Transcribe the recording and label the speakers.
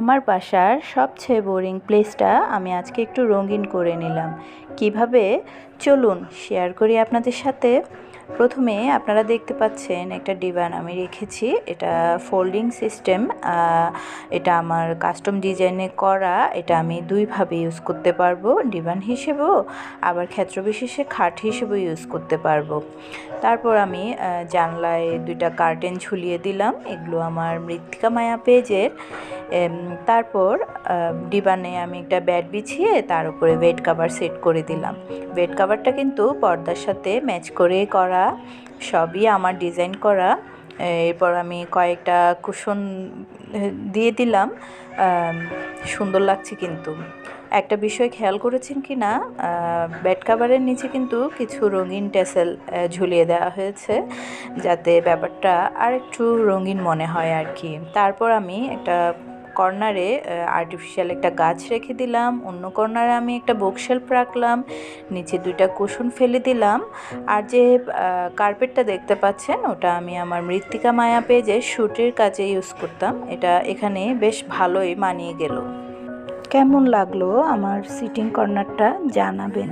Speaker 1: আমার বাসার সবচেয়ে বোরিং প্লেসটা আমি আজকে একটু রঙিন করে নিলাম। কীভাবে? চলুন শেয়ার করি আপনাদের সাথে। প্রথমে আপনারা দেখতে পাচ্ছেন একটা ডিভান আমি রেখেছি। এটা ফোল্ডিং সিস্টেম এটা আমার কাস্টম ডিজাইনে করা। এটা আমি দুইভাবে ইউজ করতে পারব ডিভান হিসেবেও, আবার ক্ষেত্র বিশেষে খাট হিসেবেও ইউজ করতে পারব। তারপর আমি জানলায় দুইটা কার্টেন ঝুলিয়ে দিলাম। এগুলো আমার মৃত্তিকা মায়া পেজের তারপর ডিবানে আমি একটা ব্যাড বিছিয়ে তার উপরে বেড কাভার সেট করে দিলাম। বেড কাভারটা কিন্তু পর্দার সাথে ম্যাচ করে করা, সবই আমার ডিজাইন করা। এরপর আমি কয়েকটা কুশন দিয়ে দিলাম। সুন্দর লাগছে কিন্তু। একটা বিষয় খেয়াল করেছেন কি না বেড কাভারের নিচে কিন্তু কিছু রঙিন টেসেল ঝুলিয়ে দেওয়া হয়েছে, যাতে ব্যাপারটা আর একটু রঙিন মনে হয় আর কি। তারপর আমি একটা কর্নারে আর্টিফিশিয়াল একটা গাছ রেখে দিলাম, অন্য কর্নারে আমি একটা বুকশেলফ রাখলাম, নিচে দুইটা কুশন ফেলে দিলাম, আর যে কার্পেটটা দেখতে পাচ্ছেন, ওটা আমি আমার মৃত্তিকা মায়া পেজে শ্যুটের কাজে ইউজ করতাম, এটা এখানে বেশ ভালোই মানিয়ে গেল। কেমন লাগল আমার সিটিং কর্নারটা, জানাবেন।